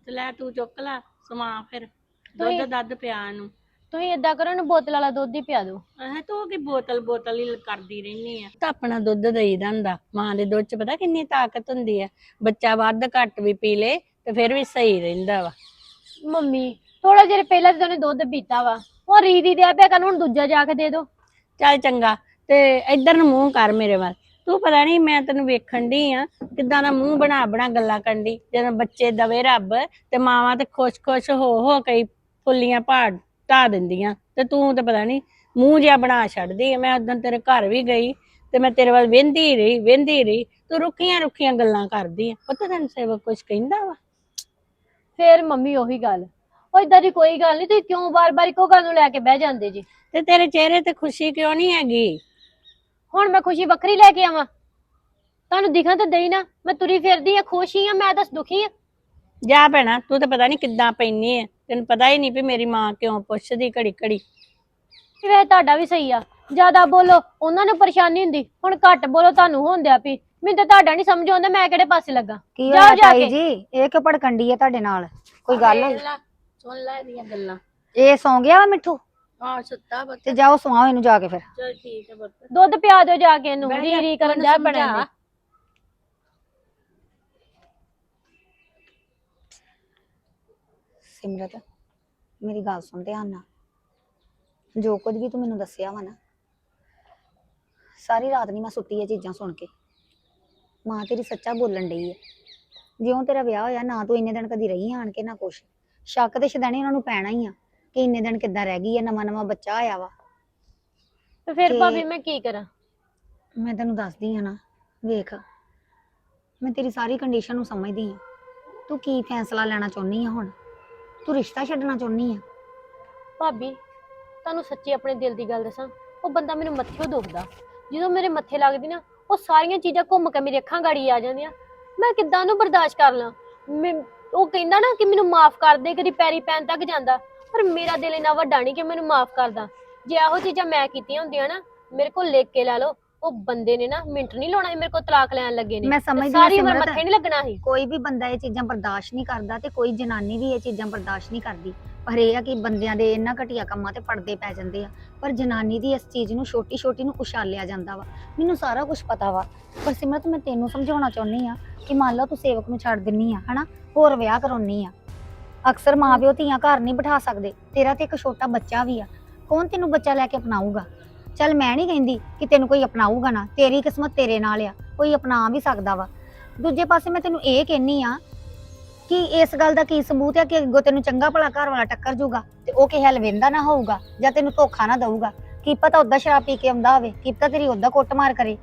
ਤੇ ਲੈ ਤੂੰ ਚੁੱਕ ਲੈ ਸਮਾ ਫਿਰ ਤੁਸੀਂ- ਦੁੱਧ ਦੱਧ ਪਿਆ ਨੂੰ ਤੁਸੀਂ ਏਦਾਂ ਕਰੋ ਨਾ ਬੋਤਲ ਵਾਲਾ ਦੁੱਧ ਹੀ ਪਿਆ ਦਿਓ। ਇਹ ਤੂੰ ਕੀ ਬੋਤਲ ਬੋਤਲ ਹੀ ਕਰਦੀ ਰਹਿਨੀ ਆ? ਤਾਂ ਆਪਣਾ ਦੁੱਧ ਦੇਈਦਾ ਹੁੰਦਾ। ਮਾਂ ਦੇ ਦੁੱਧ ਚ ਪਤਾ ਕਿੰਨੀ ਤਾਕਤ ਹੁੰਦੀ ਆ। ਬੱਚਾ ਵੱਧ ਘੱਟ ਵੀ ਪੀ ਲੇ ਤੇ ਫਿਰ ਵੀ ਸਹੀ ਰਹਿੰਦਾ ਵਾ। ਮੰਮੀ ਥੋੜਾ ਜਿਹਾ ਪਹਿਲਾਂ ਤਾਂ ਉਹਨੇ ਦੁੱਧ ਪੀਤਾ ਵਾ ਉਹ ਰੀਦੀ ਦੇ ਪਿਆ ਕਰਨ ਹੁਣ ਦੂਜਾ ਜਾ ਕੇ ਦੇ ਦਿਓ ਚੱਲ ਚੰਗਾ ਤੇ ਇੱਧਰ ਨੂੰ ਮੂੰਹ ਕਰ ਮੇਰੇ ਵੱਲ। ਤੂੰ ਪਤਾ ਨਹੀਂ ਮੈਂ ਤੈਨੂੰ ਵੇਖਣ ਦੀ ਆ ਕਿੱਦਾਂ ਦਾ ਮੂੰਹ ਬਣਾ ਬਣਾ ਗੱਲਾਂ ਕਰਦੀ ਜਦੋਂ ਬੱਚੇ ਦਵੇ ਰੱਬ ਤੇ ਮਾਵਾਂ ਤੇ ਖੁਸ਼-ਖੁਸ਼ ਹੋ ਹੋ ਕੇ ਹੀ ਫੁੱਲੀਆਂ ਭਾੜ ਢਾ ਦਿੰਦੀਆਂ। ਤੇ ਤੂੰ ਤੇ ਪਤਾ ਨਹੀਂ ਮੂੰਹ ਜਿਹਾ ਬਣਾ ਛੱਡਦੀ ਆ। ਮੈਂ ਉਦੋਂ ਤੇਰੇ ਘਰ ਵੀ ਗਈ ਤੇ ਮੈਂ ਤੇਰੇ ਵੱਲ ਵੇਂਦੀ ਰਹੀ ਵੇਂਦੀ ਰਹੀ। ਤੂੰ ਰੁੱਖੀਆਂ ਰੁੱਖੀਆਂ ਗੱਲਾਂ ਕਰਦੀ ਆ। ਪਤਾ ਤੈਨੂੰ ਸੇਵਕ ਕੁਝ ਕਹਿੰਦਾ ਵਾ? ਫੇਰ ਮੰਮੀ ਉਹੀ ਗੱਲ। ਉਹ ਇਦਾਂ ਦੀ ਕੋਈ ਗੱਲ ਨਹੀਂ ਤੁਸੀਂ ਕਿਉਂ ਬਾਰ-ਬਾਰ ਇੱਕੋ ਗੱਲ ਨੂੰ ਲੈ ਕੇ ਬਹਿ ਜਾਂਦੇ ਜੀ? ਤੇ ਤੇਰੇ ਚਿਹਰੇ ਤੇ ਖੁਸ਼ੀ ਕਿਉਂ ਨਹੀਂ ਹੈਗੀ? ਹੁਣ ਮੈਂ ਖੁਸ਼ੀ ਵੱਖਰੀ ਲੈ ਕੇ ਆਵਾਂ। ਤੁਹਾਨੂੰ ਦਿਖਾਂ ਤਾਂ ਦੇਈ ਨਾ ਮੈਂ ਤੁਰੀ ਫਿਰਦੀ ਆ ਖੁਸ਼ ਹੀ ਆ ਮੈਂ ਦੱਸ ਦੁਖੀ ਆ ਜਾ ਭੈਣਾ ਤੂੰ ਤਾਂ ਪਤਾ ਨਹੀਂ ਕਿੱਦਾਂ ਪੈਣੀ ਐ ਤੈਨੂੰ ਪਤਾ ਹੀ ਨਹੀਂ ਵੀ ਮੇਰੀ ਮਾਂ ਕਿਉਂ ਪੁੱਛਦੀ ਘੜੀ ਘੜੀ ਵੇ ਤੁਹਾਡਾ ਵੀ ਸਹੀ ਆ। ਜ਼ਿਆਦਾ ਬੋਲੋ ਉਹਨਾਂ ਨੂੰ ਪਰੇਸ਼ਾਨੀ ਹੁੰਦੀ। ਹੁਣ ਘੱਟ ਬੋਲੋ ਤੁਹਾਨੂੰ ਹੁੰਦਿਆ ਪਈ ਮੈਨੂੰ ਤਾਂ ਤੁਹਾਡਾ ਨਹੀਂ ਸਮਝ ਆਉਂਦਾ ਮੈਂ ਕਿਹੜੇ ਪਾਸੇ ਲੱਗਾ। ਕੀ ਹੋਇਆ ਜਾ ਤਾਈ ਕੇ। ਜੀ? ਇਹ ਕਿ ਭੜਕੰਡੀ ਹੈ ਤੁਹਾਡੇ ਨਾਲ? ਕੋਈ ਗੱਲ ਹੋਈ? ਵੇਖ ਲਾ, ਸੁਣ ਲੈ ਇਹਦੀਆਂ ਗੱਲਾਂ। ਇਹ ਸੌਂ ਗਿਆ ਵਾ ਮਿੱਠੂ? ਆ ਸੁੱਤਾ ਬੱਚਾ ਤੇ ਜਾਓ ਸਵਾਓ ਇਹਨੂੰ ਜਾ ਕੇ ਫਿਰ। ਚਲ ਠੀਕ ਹੈ ਪੁੱਤ। ਦੁੱਧ ਪਿਆ ਦਿਓ ਜਾ ਕੇ ਇਹਨੂੰ ਰੀ ਰੀ ਕਰਨ ਜਾ ਸਮਝਾ। ਬਣਾ ਸਿਮਰਤ ਮੇਰੀ ਗੱਲ ਸੁਣ ਧਿਆਨ ਨਾਲ। ਜੋ ਕੁਝ ਵੀ ਤੂੰ ਮੈਨੂੰ ਦੱਸਿਆ ਵਾ ਨਾ ਸਾਰੀ ਰਾਤ ਨਹੀਂ ਮੈਂ ਸੁੱਤੀ ਇਹ ਚੀਜ਼ਾਂ ਸੁਣ ਕੇ। ਮਾਂ ਤੇਰੀ ਸੱਚਾ ਬੋਲਣ ਡਈ ਹੈ ਜਿਉਂ ਤੇਰਾ ਵਿਆਹ ਹੋਇਆ ਨਾ ਤੂੰ ਇੰਨੇ ਦਿਨ ਕਦੀ ਰਹੀ ਆਣ ਕੇ ਨਾ ਕੁਛ। ਸ਼ੱਕ ਤੇ ਸ਼ਦਾਨੀ ਉਹਨਾਂ ਨੂੰ ਪੈਣਾ ਹੀ ਆ ਕਿ ਇੰਨੇ ਦਿਨ ਕਿੱਦਾਂ ਰਹਿ ਗਈ ਹੈ ਨਵਾਂ ਨਵਾਂ ਬੱਚਾ ਆਇਆ ਵਾ। ਤੇ ਫਿਰ ਤੇ- ਭਾਬੀ ਮੈਂ ਕੀ ਕਰਾਂ? ਮੈਂ ਤੈਨੂੰ ਦੱਸਦੀ ਆ ਨਾ ਵੇਖ। ਮੈਂ ਤੇਰੀ ਸਾਰੀ ਕੰਡੀਸ਼ਨ ਨੂੰ ਸਮਝਦੀ ਆ। ਤੂੰ ਕੀ ਫੈਸਲਾ ਲੈਣਾ ਚਾਹੁੰਦੀ ਆ ਹੁਣ? ਤੂੰ ਰਿਸ਼ਤਾ ਛੱਡਣਾ ਚਾਹੁੰਦੀ ਆ? ਭਾਬੀ ਤੁਹਾਨੂੰ ਸੱਚੀ ਆਪਣੇ ਦਿਲ ਦੀ ਗੱਲ ਦੱਸਾਂ ਉਹ ਬੰਦਾ ਮੈਨੂੰ ਮੱਥੇੋਂ ਦੁਖਦਾ। ਜਦੋਂ ਮੇਰੇ ਮੱਥੇ ਲੱਗਦੀ ਨਾ ਉਹ ਸਾਰੀਆਂ ਚੀਜ਼ਾਂ ਘੁੰਮ ਕੇ ਮੇਰੀ ਅੱਖਾਂ ਗਾੜੀ ਆ ਜਾਂਦੀਆਂ। ਮੈਂ ਕਿੱਦਾਂ ਉਹਨੂੰ ਬਰਦਾਸ਼ਤ ਕਰ ਲਾਂ? ਮੈਂ- ਉਹ ਕਹਿੰਦਾ ਨਾ ਕਿ ਮੈਨੂੰ ਮਾਫ ਕਰ ਦੇ ਕਦੀ ਪੈਰੀ ਪੈਣ ਤੱਕ ਜਾਂਦਾ। ਪਰ ਮੇਰਾ ਦਿਲ ਇੰਨਾ ਵੱਡਾ ਨਹੀਂ ਕਿ ਮੈਨੂੰ ਮਾਫ ਕਰਦਾ। ਜੇ ਇਹੋ ਚੀਜ਼ਾਂ ਮੈਂ ਕੀਤੀਆਂ ਹੁੰਦੀਆਂ ਨਾ ਮੇਰੇ ਕੋਲ ਲਿਖ ਕੇ ਲੈ ਲਓ। ਉਹ ਬੰਦੇ ਨੇ ਨਾ ਮਿੰਟ ਨਹੀਂ ਲਾਉਣਾ ਸੀ ਮੇਰੇ ਕੋਲ ਤਲਾਕ ਲੈਣ ਲੱਗੇ ਨੇ। ਮੈਂ ਸਮਝਦੀ ਸਾਰੀ ਉਮਰ ਸਿਮਰਤ। ਮੱਥੇ ਨਹੀਂ ਲੱਗਣਾ ਸੀ। ਕੋਈ ਵੀ ਬੰਦਾ ਇਹ ਚੀਜ਼ਾਂ ਬਰਦਾਸ਼ਤ ਨਹੀਂ ਕਰਦਾ ਤੇ ਕੋਈ ਜਨਾਨੀ ਵੀ ਇਹ ਚੀਜ਼ਾਂ ਬਰਦਾਸ਼ਤ ਨਹੀਂ ਕਰਦੀ। ਪਰ ਇਹ ਆ ਕਿ ਬੰਦਿਆਂ ਦੇ ਇਹਨਾਂ ਘਟੀਆ ਕੰਮਾਂ ਤੇ ਪਰਦੇ ਪੈ ਜਾਂਦੇ ਆ। ਪਰ ਜਨਾਨੀ ਦੀ ਇਸ ਚੀਜ਼ ਨੂੰ ਛੋਟੀ ਛੋਟੀ ਨੂੰ ਉਛਾਲਿਆ ਜਾਂਦਾ ਵਾ। ਮੈਨੂੰ ਸਾਰਾ ਕੁਝ ਪਤਾ ਵਾ। ਪਰ ਸਿਮਰਤ ਮੈਂ ਤੈਨੂੰ ਸਮਝਾਉਣਾ ਚਾਹੁੰਦੀ ਆ ਕਿ ਮੰਨ ਲਾ ਤੂੰ ਸੇਵਕ ਨੂੰ ਛੱਡ ਦਿੰਨੀ ਆ ਹਨਾ? ਹੋਰ ਵਿਆਹ ਕਰਾਉਣੀ ਆ। ਅਕਸਰ ਮਾਂ ਧੀਆਂ ਘਰ ਨਹੀਂ ਬਿਠਾ ਸਕਦੇ। ਤੇਰਾ ਤੇ ਇੱਕ ਛੋਟਾ ਬੱਚਾ ਵੀ ਆ। ਕੌਣ ਤੈਨੂੰ ਬੱਚਾ ਲੈ ਕੇ ਅਪਣਾਊਗਾ? ਚੱਲ ਮੈਂ ਨਹੀਂ ਕਹਿੰਦੀ ਕਿ ਤੈਨੂੰ ਕੋਈ ਅਪਣਾਊਗਾ ਨਾ। ਤੇਰੀ ਕਿਸਮਤ ਤੇਰੇ ਨਾਲ ਆ। ਕੋਈ ਅਪਣਾ ਵੀ ਸਕਦਾ ਵਾ। ਦੂਜੇ ਪਾਸੇ ਮੈਂ ਤੈਨੂੰ ਇਹ ਕਹਿਨੀ ਆ ਕਿ ਇਸ ਗੱਲ ਦਾ ਕੀ ਸਬੂਤ ਹੈ ਕਿ ਅੱਗੋਂ ਤੈਨੂੰ ਚੰਗਾ ਭਲਾ ਘਰ ਵਾਲਾ ਟੱਕਰ ਜੂਗਾ ਤੇ ਉਹ ਕਿਸੇ ਹਲ ਵੇਂਦਾ ਨਾ ਹੋਊਗਾ ਜਾਂ ਤੈਨੂੰ ਧੋਖਾ ਨਾ ਦਊਗਾ। ਕੀ ਪਤਾ ਉਹਦਾ ਸ਼ਰਾਬ ਪੀ ਕੇ ਆਉਂਦਾ ਹੋਵੇ। ਕੀ ਪਤਾ ਤੇਰੀ ਉਹਦਾ ਕੁੱਟਮਾਰ ਕਰੇ।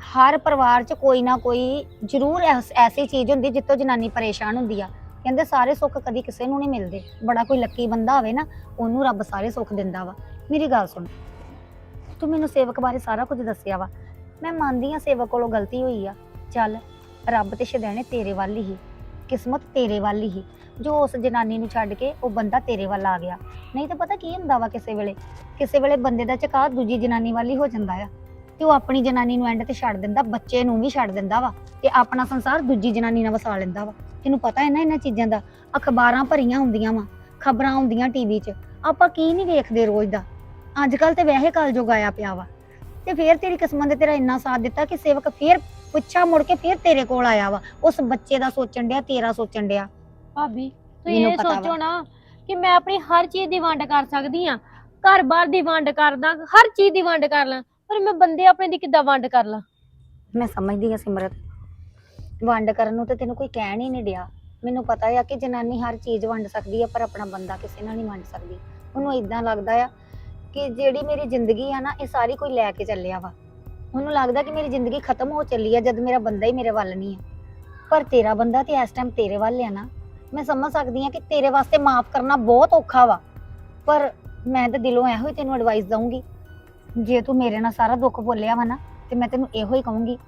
ਹਰ ਪਰਿਵਾਰ 'ਚ ਕੋਈ ਨਾ ਕੋਈ ਜ਼ਰੂਰ ਐਸ- ਐਸੀ ਚੀਜ਼ ਹੁੰਦੀ ਜਿੱਤੋਂ ਜਨਾਨੀ ਪਰੇਸ਼ਾਨ ਹੁੰਦੀ ਆ। ਕਹਿੰਦੇ ਸਾਰੇ ਸੁੱਖ ਕਦੀ ਕਿਸੇ ਨੂੰ ਨਹੀਂ ਮਿਲਦੇ। ਬੜਾ ਕੋਈ ਲੱਕੀ ਬੰਦਾ ਹੋਵੇ ਨਾ, ਉਹਨੂੰ ਰੱਬ ਸਾਰੇ ਸੁੱਖ ਦਿੰਦਾ ਵਾ। ਮੇਰੀ ਗੱਲ ਸੁਣ। ਤੂੰ ਮੈਨੂੰ ਸੇਵਕ ਬਾਰੇ ਸਾਰਾ ਕੁਝ ਦੱਸਿਆ ਵਾ। ਮੈਂ ਮੰਨਦੀ ਆ ਸੇਵਕ ਕੋਲੋਂ ਗਲਤੀ ਹੋਈ ਆ। ਚੱਲ, ਰੱਬ ਤੇ ਸ਼ਦੈਣੇ ਤੇਰੇ ਵੱਲ ਹੀ। ਕਿਸਮਤ ਤੇਰੇ ਵੱਲ ਹੀ। ਜੋ ਉਸ ਜਨਾਨੀ ਨੂੰ ਛੱਡ ਕੇ ਉਹ ਬੰਦਾ ਤੇਰੇ ਵੱਲ ਆ ਗਿਆ। ਨਹੀਂ ਤਾਂ ਪਤਾ ਕੀ ਹੁੰਦਾ ਵਾ ਕਿਸੇ ਵੇਲੇ? ਕਿਸੇ ਵੇਲੇ ਬੰਦੇ ਦਾ ਝਕਾ ਦੂਜੀ ਜਨਾਨੀ ਵੱਲ ਹੀ ਹੋ ਜਾਂਦਾ ਆ। ਤੇ ਉਹ ਆਪਣੀ ਜਨਾਨੀ ਨੂੰ ਐਂਡ ਤੇ ਛੱਡ ਦਿੰਦਾ ਬੱਚੇ ਨੂੰ ਵੀ ਛੱਡ ਦਿੰਦਾ ਵਾ ਤੇ ਆਪਣਾ ਸੰਸਾਰ ਦੂਜੀ ਜਨਾਨੀ ਨਾਲ ਵਸਾ ਲੈਂਦਾ ਵਾ। ਤੈਨੂੰ ਪਤਾ ਹੈ ਨਾ ਇਹਨਾਂ ਚੀਜ਼ਾਂ ਦਾ? ਅਖਬਾਰਾਂ ਭਰੀਆਂ ਹੁੰਦੀਆਂ ਵਾ ਖਬਰਾਂ ਹੁੰਦੀਆਂ ਟੀਵੀ 'ਚ। ਆਪਾਂ ਕੀ ਨਹੀਂ ਵੇਖਦੇ ਰੋਜ਼ ਦਾ? ਅੱਜ ਕੱਲ ਤੇ ਵੈਸੇ ਕਲਯੁਗ ਆਇਆ ਪਿਆ ਵਾ। ਤੇ ਫੇਰ ਤੇਰੀ ਕਿਸਮਤ ਨੇ ਤੇਰਾ ਇੰਨਾ ਸਾਥ ਦਿੱਤਾ ਕਿ ਸੇਵਕ ਫੇਰ ਪੁੱਛਾ ਮੁੜ ਕੇ ਫੇਰ ਤੇਰੇ ਕੋਲ ਆਇਆ ਵਾ। ਉਸ ਬੱਚੇ ਦਾ ਸੋਚਣ ਡਿਆ ਤੇਰਾ ਸੋਚਣ ਡਿਆ। ਭਾਬੀ ਤੁਸੀਂ ਮੈਨੂੰ ਇਹ ਪਤਾ ਵਾ। ਸੋਚੋ ਨਾ ਕਿ ਮੈਂ ਆਪਣੀ ਹਰ ਚੀਜ਼ ਦੀ ਵੰਡ ਕਰ ਸਕਦੀ ਆ। ਘਰ-ਬਾਰ ਦੀ ਵੰਡ ਕਰਦਾ ਹਰ ਚੀਜ਼ ਦੀ ਵੰਡ ਕਰ ਲਾਂ। ਪਰ ਮੈਂ ਬੰਦੇ ਆਪਣੇ ਦੀ ਕਿੱਦਾਂ ਵੰਡ ਕਰ ਲਾਂ? ਮੈਂ ਸਮਝਦੀ ਹਾਂ ਸਿਮਰਤ। ਵੰਡ ਕਰਨ ਨੂੰ ਤੇ ਤੈਨੂੰ ਕੋਈ ਕਹਿਣ ਹੀ ਨਹੀਂ ਡਿਆ। ਮੈਨੂੰ ਪਤਾ ਆ ਕਿ ਜਨਾਨੀ ਹਰ ਚੀਜ਼ ਵੰਡ ਸਕਦੀ ਆ, ਪਰ ਆਪਣਾ ਬੰਦਾ ਕਿਸੇ ਨਾਲ ਨਹੀਂ ਵੰਡ ਸਕਦੀ। ਉਹਨੂੰ ਇਦਾਂ ਲੱਗਦਾ ਆ ਕਿ ਜਿਹੜੀ ਮੇਰੀ ਜ਼ਿੰਦਗੀ ਆ ਨਾ, ਇਹ ਸਾਰੀ ਕੋਈ ਲੈ ਕੇ ਚੱਲਿਆ ਵਾ। ਉਹਨੂੰ ਲੱਗਦਾ ਕਿ ਮੇਰੀ ਜ਼ਿੰਦਗੀ ਖਤਮ ਹੋ ਚੱਲੀ ਆ, ਜਦ ਮੇਰਾ ਬੰਦਾ ਹੀ ਮੇਰੇ ਵੱਲ ਨਹੀਂ ਆ। ਪਰ ਤੇਰਾ ਬੰਦਾ ਤੇ ਇਸ ਟਾਈਮ ਤੇਰੇ ਵੱਲ ਆ ਨਾ, ਮੈਂ ਸਮਝ ਸਕਦੀ ਆ ਕਿ ਤੇਰੇ ਵਾਸਤੇ ਮਾਫ ਕਰਨਾ ਬਹੁਤ ਔਖਾ ਵਾ। ਪਰ ਮੈਂ ਤਾਂ ਦਿਲੋਂ ਇਹੋ ਹੀ ਤੈਨੂੰ ਐਡਵਾਈਸ ਦਊਂਗੀ ਜੇ ਤੂੰ ਮੇਰੇ ਨਾਲ ਸਾਰਾ ਦੁੱਖ ਬੋਲਿਆ ਵਾ ਨਾ, ਤੇ ਮੈਂ ਤੈਨੂੰ ਇਹੋ ਹੀ ਕਹੂੰਗੀ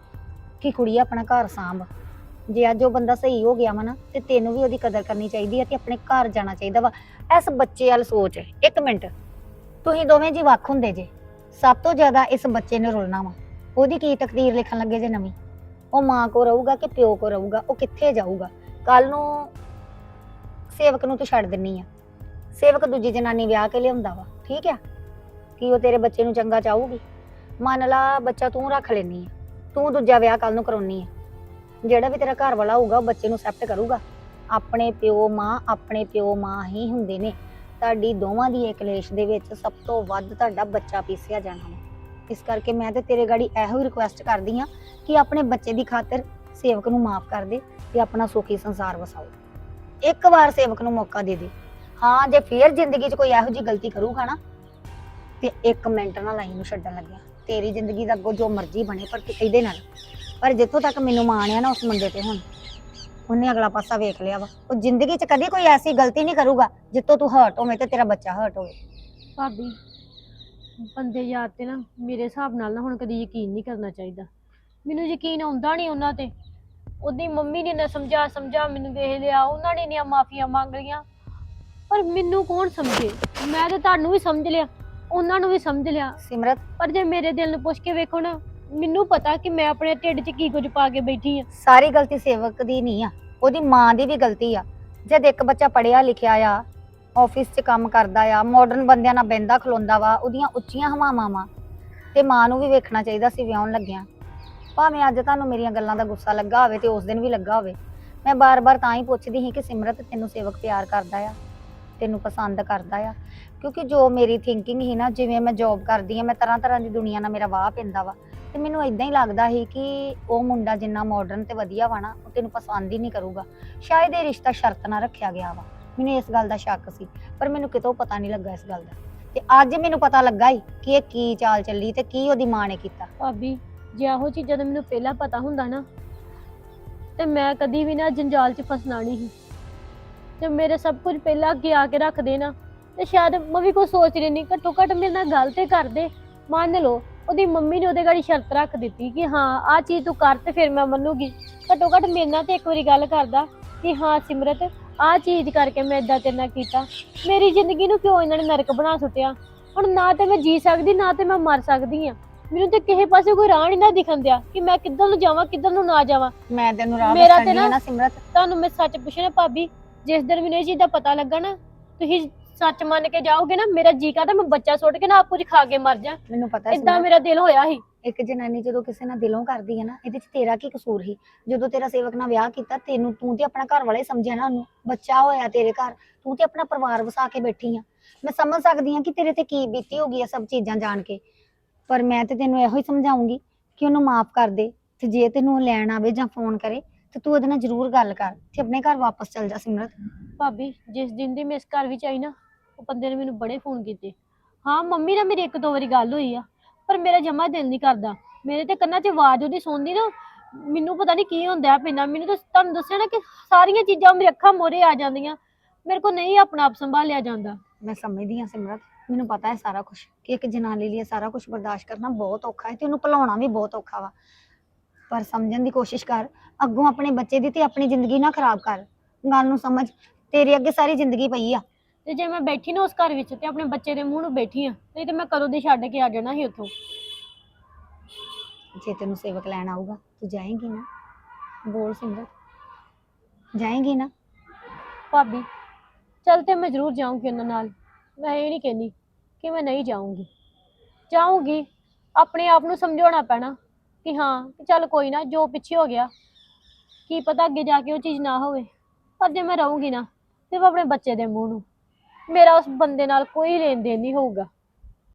ਕਿ ਕੁੜੀ ਆਪਣਾ ਘਰ ਸਾਂਭ। ਜੇ ਅੱਜ ਉਹ ਬੰਦਾ ਸਹੀ ਹੋ ਗਿਆ ਵਾ ਨਾ, ਤੇ ਤੈਨੂੰ ਵੀ ਉਹਦੀ ਕਦਰ ਕਰਨੀ ਚਾਹੀਦੀ ਹੈ ਤੇ ਆਪਣੇ ਘਰ ਜਾਣਾ ਚਾਹੀਦਾ ਵਾ। ਇਸ ਬੱਚੇ ਵੱਲ ਸੋਚ, ਇੱਕ ਮਿੰਟ। ਤੁਸੀਂ ਦੋਵੇਂ ਜੀ ਵੱਖ ਹੁੰਦੇ ਜੇ। ਸਭ ਤੋਂ ਜ਼ਿਆਦਾ ਇਸ ਬੱਚੇ ਨੇ ਰੁਲਣਾ ਵਾ। ਉਹਦੀ ਕੀ ਤਕਦੀਰ ਲਿਖਣ ਲੱਗੇ ਜੇ ਨਵੀਂ? ਉਹ ਮਾਂ ਕੋ ਰਹੂਗਾ ਕਿ ਪਿਓ ਕੋ ਰਹੂਗਾ? ਉਹ ਕਿੱਥੇ ਜਾਊਗਾ? ਕੱਲ ਨੂੰ ਸੇਵਕ ਨੂੰ ਤੂੰ ਛੱਡ ਦਿੰਨੀ ਆ। ਸੇਵਕ ਦੂਜੀ ਜਨਾਨੀ ਵਿਆਹ ਕੇ ਲਿਆਉਂਦਾ ਵਾ। ਠੀਕ ਆ? ਕੀ ਉਹ ਤੇਰੇ ਬੱਚੇ ਨੂੰ ਚੰਗਾ ਚਾਹੂਗੀ। ਮੰਨ ਲਾ ਬੱਚਾ ਤੂੰ ਰੱਖ ਲੈਨੀ ਆ, ਤੂੰ ਦੂਜਾ ਵਿਆਹ ਕੱਲ ਨੂੰ ਕਰਾਉਣੀ ਆ। ਜਿਹੜਾ ਵੀ ਤੇਰਾ ਘਰ ਵਾਲਾ ਹੋਊਗਾ, ਉਹ ਬੱਚੇ ਨੂੰ ਅਕਸੈਪਟ ਕਰੂਗਾ। ਆਪਣੇ ਪਿਓ ਮਾਂ ਆਪਣੇ ਪਿਓ ਮਾਂ ਹੀ ਹੁੰਦੇ ਨੇ। ਤੁਹਾਡੀ ਦੋਵਾਂ ਦੀ ਕਲੇਸ਼ ਦੇ ਵਿੱਚ ਸਭ ਤੋਂ ਵੱਧ ਤੁਹਾਡਾ ਬੱਚਾ ਪੀਸਿਆ ਜਾਣਾ ਵਾ। ਇਸ ਕਰਕੇ ਮੈਂ ਤੇ ਤੇਰੇ ਗਾੜੀ ਇਹੋ ਹੀ ਰਿਕੁਐਸਟ ਕਰਦੀ ਆ ਕਿ ਆਪਣੇ ਬੱਚੇ ਦੀ ਖਾਤਰ ਸੇਵਕ ਨੂੰ ਮਾਫ ਕਰ ਦੇ ਤੇ ਆਪਣਾ ਸੁਖੀ ਸੰਸਾਰ ਵਸਾਓ। ਇੱਕ ਵਾਰ ਸੇਵਕ ਨੂੰ ਮੌਕਾ ਦੇ ਦੇ। ਹਾਂ, ਜੇ ਫੇਰ ਜ਼ਿੰਦਗੀ 'ਚ ਕੋਈ ਇਹੋ ਜਿਹੀ ਗਲਤੀ ਕਰੂਗਾ ਨਾ ਤੇ ਇੱਕ ਮਿੰਟ ਨਾਲ ਲਾਈਨ ਨੂੰ ਛੱਡਣ ਲੱਗਿਆ। ਤੇਰੀ ਜ਼ਿੰਦਗੀ ਦਾ ਅੱਗੋਂ ਜੋ ਮਰਜ਼ੀ ਬਣੇ, ਪਰ ਤੂੰ ਇਹਦੇ ਨਾਲ ਪਰ ਜਿੱਥੋਂ ਤੱਕ ਮੈਨੂੰ ਮਾਣ ਆ ਨਾ ਉਸ ਮੁੰਡੇ ਤੇ ਹੁਣ, ਉਹਨੇ ਅਗਲਾ ਪਾਸਾ ਵੇਖ ਲਿਆ ਵਾ। ਉਹ ਜ਼ਿੰਦਗੀ 'ਚ ਕਦੇ ਕੋਈ ਐਸੀ ਗਲਤੀ ਨਹੀਂ ਕਰੂਗਾ ਜਿੱਤੋਂ ਤੂੰ ਹਰਟ ਹੋਵੇਂ ਤੇ ਤੇਰਾ ਬੱਚਾ ਹਰਟ ਹੋਵੇ। ਭਾਬੀ, ਬੰਦੇ ਯਾਰ ਤੇ ਨਾ ਮੇਰੇ ਹਿਸਾਬ ਨਾਲ ਨਾ ਹੁਣ ਕਦੀ ਯਕੀਨ ਨਹੀਂ ਕਰਨਾ ਚਾਹੀਦਾ। ਮੈਨੂੰ ਯਕੀਨ ਆਉਂਦਾ ਨਹੀਂ ਉਹਨਾਂ ਤੇ। ਉਹਦੀ ਮੰਮੀ ਨੇ ਨਾ ਸਮਝਾ ਸਮਝਾ ਮੈਨੂੰ ਵੇਖ ਲਿਆ। ਉਹਨਾਂ ਨੇ ਨੀਆਂ ਮਾਫੀਆਂ ਮੰਗ ਲਈਆਂ। ਪਰ ਮੈਨੂੰ ਕੌਣ ਸਮਝੇ? ਮੈਂ ਤਾਂ ਤੁਹਾਨੂੰ ਵੀ ਸਮਝ ਲਿਆ। ਉਹਨਾਂ ਨੂੰ ਵੀ ਸਮਝ ਲਿਆ। ਸਿਮਰਤ। ਪਰ ਜੇ ਮੇਰੇ ਦਿਲ ਨੂੰ ਪੁੱਛ ਕੇ ਵੇਖੋ ਨਾ ਮੈਨੂੰ ਪਤਾ ਕਿ ਮੈਂ ਆਪਣੇ ਢਿੱਡ 'ਚ ਕੀ ਕੁਝ ਪਾ ਕੇ ਬੈਠੀ ਆ ਸਾਰੀ ਗਲਤੀ ਸੇਵਕ ਦੀ ਨਹੀਂ ਆ ਉਹਦੀ ਮਾਂ ਦੀ ਵੀ ਗਲਤੀ ਆ। ਜਦ ਇੱਕ ਬੱਚਾ ਪੜਿਆ ਲਿਖਿਆ ਆ ਆਫਿਸ 'ਚ ਕੰਮ ਕਰਦਾ ਆ ਮਾਡਰਨ ਬੰਦਿਆਂ ਨਾਲ ਬੈੰਦਾ ਖਲੋਂਦਾ ਵਾ ਉਹਦੀਆਂ ਉੱਚੀਆਂ ਹਵਾਵਾਂ ਵਾ ਤੇ ਮਾਂ ਨੂੰ ਵੀ ਵੇਖਣਾ ਚਾਹੀਦਾ ਸੀ ਵਿਆਹਣ ਲੱਗਿਆ। ਭਾਵੇਂ ਅੱਜ ਤੁਹਾਨੂੰ ਮੇਰੀਆਂ ਗੱਲਾਂ ਦਾ ਗੁੱਸਾ ਲੱਗਾ ਹੋਵੇ ਤੇ ਉਸ ਦਿਨ ਵੀ ਲੱਗਾ ਹੋਵੇ ਮੈਂ ਬਾਰ-ਬਾਰ ਤਾਂ ਹੀ ਪੁੱਛਦੀ ਸੀ ਕਿ ਸਿਮਰਤ ਤੈਨੂੰ ਸੇਵਕ ਪਿਆਰ ਕਰਦਾ ਆ ਤੈਨੂੰ ਪਸੰਦ ਕਰਦਾ ਆ। ਕਿਉਂਕਿ ਜੋ ਮੇਰੀ ਥਿੰਕਿੰਗ ਸੀ ਨਾ, ਜਿਵੇਂ ਮੈਂ ਜੌਬ ਕਰਦੀ ਆ ਮੈਂ ਤਰ੍ਹਾਂ ਤਰ੍ਹਾਂ ਦੀ ਦੁਨੀਆ ਨਾਲ ਮੇਰਾ ਵਾਹ ਪੈਂਦਾ ਵਾ। ਤੇ ਮੈਨੂੰ ਇਦਾਂ ਹੀ ਲੱਗਦਾ ਸੀ ਕਿ ਉਹ ਮੁੰਡਾ ਜਿੰਨਾ ਮਾਡਰਨ ਤੇ ਵਧੀਆ ਵਾ ਨਾ, ਉਹ ਤੈਨੂੰ ਪਸੰਦ ਹੀ ਨਹੀਂ ਕਰੂਗਾ। ਸ਼ਾਇਦ ਇਹ ਰਿਸ਼ਤਾ ਸ਼ਰਤ ਨਾਲ ਰੱਖਿਆ ਗਿਆ ਵਾ। ਮੈਨੂੰ ਇਸ ਗੱਲ ਦਾ ਸ਼ੱਕ ਸੀ, ਪਰ ਮੈਨੂੰ ਕਿਤੋਂ ਪਤਾ ਨਹੀਂ ਲੱਗਾ ਇਸ ਗੱਲ ਦਾ। ਤੇ ਅੱਜ ਮੈਨੂੰ ਪਤਾ ਲੱਗਾ ਹੀ ਕਿ ਇਹ ਕੀ ਚਾਲ ਚੱਲੀ ਤੇ ਕੀ ਉਹਦੀ ਮਾਂ ਨੇ ਕੀਤਾ। ਭਾਬੀ, ਜੇ ਇਹੋ ਚੀਜ਼ਾਂ ਦਾ ਮੈਨੂੰ ਪਹਿਲਾਂ ਪਤਾ ਹੁੰਦਾ ਨਾ, ਤੇ ਮੈਂ ਕਦੀ ਵੀ ਨਾ ਜੰਜਾਲ 'ਚ ਫਸਣਾ ਨਹੀਂ ਸੀ। ਤੇ ਮੇਰੇ ਸਭ ਕੁਝ ਪਹਿਲਾਂ ਅੱਗੇ ਆ ਕੇ ਰੱਖਦੇ ਨਾ ਤੇ ਸ਼ਾਇਦ ਮੈਂ ਵੀ ਕੋਈ ਸੋਚ ਰਹੀ ਨਹੀਂ ਘੱਟੋ ਘੱਟ ਮੇਰੇ ਨਾਲ ਗੱਲ ਤੇ ਕਰ ਦੇ ਮੰਨ ਲਓ ਉਹਦੀ ਮੰਮੀ ਨੇ ਉਹਦੇ ਗਾੜੀ ਸ਼ਰਤ ਰੱਖ ਦਿੱਤੀ ਕਿ ਹਾਂ ਆਹ ਚੀਜ਼ ਤੂੰ ਕਰ ਤੇ ਫਿਰ ਮੈਂ ਮੰਨੂਗੀ। ਘੱਟੋ ਘੱਟ ਮੇਰੇ ਨਾਲ ਤੇ ਇੱਕ ਵਾਰੀ ਗੱਲ ਕਰਦਾ ਕਿ ਹਾਂ ਸਿਮਰਤ ਆਹ ਚੀਜ਼ ਕਰਕੇ ਮੈਂ ਇਦਾਂ ਤੇਰੇ ਨਾਲ ਕੀਤਾ। ਮੇਰੀ ਜ਼ਿੰਦਗੀ ਨੂੰ ਕਿਉਂ ਇਹਨਾਂ ਨੇ ਨਰਕ ਬਣਾ ਸੁੱਟਿਆ? ਹੁਣ ਨਾ ਤੇ ਮੈਂ ਜੀ ਸਕਦੀ ਨਾ ਤੇ ਮੈਂ ਮਰ ਸਕਦੀ ਆ ਮੈਨੂੰ ਤੇ ਕਿਸੇ ਪਾਸੇ ਕੋਈ ਰਾਹ ਨਹੀਂ ਨਾ ਦਿਖਣ ਦਿਆ ਕਿ ਮੈਂ ਕਿੱਧਰ ਨੂੰ ਜਾਵਾਂ ਕਿੱਧਰ ਨੂੰ ਨਾ ਜਾਵਾਂ। ਮੈਂ ਤੈਨੂੰ ਰਾਹ ਮੇਰਾ ਤੇ ਦੱਸਣੀ ਹੈ ਨਾ- ਨਾ ਸਿਮਰਤ। ਤੁਹਾਨੂੰ ਮੈਂ ਸੱਚ ਪੁੱਛਣਾ ਭਾਬੀ ਜਿਸ ਦਿਨ ਮੈਨੂੰ ਇਹ ਚੀਜ਼ ਦਾ ਪਤਾ ਲੱਗਾ ਨਾ ਤੁਸੀਂ ਸੱਚ ਮੰਨ ਕੇ ਜਾਓਗੇ ਨਾ ਮੇਰਾ ਜੀ ਕਰਦਾ ਮੈਂ ਬੱਚਾ ਸੁੱਟ ਕੇ ਨਾ ਆਪ ਕੁਝ ਖਾ ਕੇ ਮਰ ਜਾ। ਮੈਨੂੰ ਪਤਾ ਇਦਾਂ ਸਿਮਰਤ, ਮੇਰਾ ਦਿਲ ਹੋਇਆ ਸੀ। ਇੱਕ ਜਨਾਨੀ ਜਦੋਂ ਕਿਸੇ ਨਾਲ ਦਿਲੋਂ ਕਰਦੀ ਹੈ ਨਾ ਇਹਦੇ 'ਚ ਤੇਰਾ ਕੀ ਕਸੂਰ ਸੀ? ਜਦੋਂ ਤੇਰਾ ਸੇਵਕ ਨਾਲ ਵਿਆਹ ਕੀਤਾ ਤੈਨੂੰ ਤੂੰ ਤੇ ਆਪਣਾ ਘਰ ਵਾਲਾ ਹੀ ਸਮਝਿਆ ਨਾ ਉਹਨੂੰ ਬੱਚਾ ਹੋਇਆ ਤੇਰੇ ਘਰ ਤੂੰ ਤੇ ਆਪਣਾ ਪਰਿਵਾਰ ਵਸਾ ਕੇ ਬੈਠੀ ਆ। ਮੈਂ ਸਮਝ ਸਕਦੀ ਆ ਕਿ ਤੇਰੇ ਤੇ ਕੀ ਬੀਤੀ ਹੋਗੀ ਆ ਸਭ ਚੀਜ਼ਾਂ ਜਾਣ ਕੇ ਪਰ ਮੈਂ ਤੇ ਤੈਨੂੰ ਇਹੋ ਹੀ ਸਮਝਾਉਂਗੀ ਕਿ ਉਹਨੂੰ ਮਾਫ ਕਰ ਦੇ ਤੇ ਜੇ ਤੈਨੂੰ ਉਹ ਲੈਣ ਆਵੇ ਜਾਂ ਫੋਨ ਕਰੇ ਤੇ ਤੂੰ ਉਹਦੇ ਨਾਲ ਜ਼ਰੂਰ ਗੱਲ ਕਰ ਤੇ ਆਪਣੇ ਘਰ ਵਾਪਸ ਚਲ ਜਾ ਸਿਮਰਤ। ਭਾਬੀ ਜਿਸ ਦਿਨ ਦੀ ਮੈਂ ਇਸ ਘਰ ਵਿੱਚ ਆਈ ਨਾ ਉਹ ਬੰਦੇ ਨੇ ਮੈਨੂੰ ਬੜੇ ਫੋਨ ਕੀਤੇ। ਹਾਂ, ਮੰਮੀ ਨਾਲ ਮੇਰੀ ਇੱਕ ਦੋ ਵਾਰੀ ਗੱਲ ਹੋਈ ਆ, ਪਰ ਮੇਰਾ ਜਮਾ ਦਿਲ ਨਹੀਂ ਕਰਦਾ। ਮੇਰੇ ਤੇ ਕੰਨਾਂ 'ਚ ਆਵਾਜ਼ ਉਹਦੀ ਸੁਣਦੀ ਨਾ, ਮੈਨੂੰ ਪਤਾ ਨਹੀਂ ਕੀ ਹੁੰਦਾ ਪੈਣਾ ਮੈਨੂੰ ਤਾਂ ਤੁਹਾਨੂੰ ਦੱਸਿਆ ਨਾ ਕਿ ਸਾਰੀਆਂ ਚੀਜ਼ਾਂ ਮੇਰੇ ਅੱਖਾਂ ਮੋਰੇ ਆ ਜਾਂਦੀਆਂ। ਮੇਰੇ ਕੋ ਨਹੀਂ ਆਪਣਾ ਆਪ ਸੰਭਾਲਿਆ ਜਾਂਦਾ। ਮੈਂ ਸਮਝਦੀ ਹਾਂ ਸਿਮਰਤ, ਮੈਨੂੰ ਪਤਾ ਹੈ ਸਾਰਾ ਕੁਝ ਕਿ ਇੱਕ ਜਨਾਨੀ ਲਈ ਇਹ ਸਾਰਾ ਕੁਝ ਬਰਦਾਸ਼ਤ ਕਰਨਾ ਬਹੁਤ ਔਖਾ ਹੈ ਤੇ ਉਹਨੂੰ ਭੁਲਾਉਣਾ ਵੀ ਬਹੁਤ ਔਖਾ ਵਾ। ਪਰ ਸਮਝਣ ਦੀ ਕੋਸ਼ਿਸ਼ ਕਰ, ਅੱਗੋਂ ਆਪਣੇ ਬੱਚੇ ਦੀ ਤੇ ਆਪਣੀ ਜ਼ਿੰਦਗੀ ਨਾ ਖਰਾਬ ਕਰ। ਗੱਲ ਨੂੰ ਸਮਝ, ਤੇਰੇ ਅੱਗੇ ਸਾਰੀ ਜ਼ਿੰਦਗੀ ਪਈ ਆ। ਤੇ ਜੇ ਮੈਂ ਬੈਠੀ ਨਾ ਉਸ ਘਰ ਵਿੱਚ ਤੇ ਆਪਣੇ ਬੱਚੇ ਦੇ ਮੂੰਹ ਨੂੰ ਬੈਠੀ ਆ ਨਹੀਂ ਤੇ ਮੈਂ ਕਦੋਂ ਦੀ ਛੱਡ ਕੇ ਆ ਜਾਣਾ ਸੀ ਉੱਥੋਂ? ਜੇ ਤੈਨੂੰ ਸੇਵਕ ਲੈਣ ਆਊਗਾ ਤੂੰ ਜਾਏਂਗੀ ਨਾ? ਬੋਲ ਸਿਮਰਤ। ਜਾਏਂਗੀ ਨਾ? ਭਾਬੀ ਚੱਲ ਤੇ ਮੈਂ ਜ਼ਰੂਰ ਜਾਊਂਗੀ ਉਹਨਾਂ ਨਾਲ। ਮੈਂ ਇਹ ਨਹੀਂ ਕਹਿੰਦੀ ਕਿ ਮੈਂ ਨਹੀਂ ਜਾਊਂਗੀ। ਜਾਊਂਗੀ ਆਪਣੇ ਆਪ ਨੂੰ ਸਮਝਾਉਣਾ ਪੈਣਾ ਕਿ ਹਾਂ ਕਿ ਚੱਲ ਕੋਈ ਨਾ ਜੋ ਪਿੱਛੇ ਹੋ ਗਿਆ ਕੀ ਪਤਾ ਅੱਗੇ ਜਾ ਕੇ ਉਹ ਚੀਜ਼ ਨਾ ਹੋਵੇ। ਪਰ ਜੇ ਮੈਂ ਰਹੂੰਗੀ ਨਾ ਤੇ ਆਪਣੇ ਬੱਚੇ ਦੇ ਮੂੰਹ ਨੂੰ। ਮੇਰਾ ਉਸ ਬੰਦੇ ਨਾਲ ਕੋਈ ਲੈਣ ਦੇਣ ਨਹੀਂ ਹੋਊਗਾ।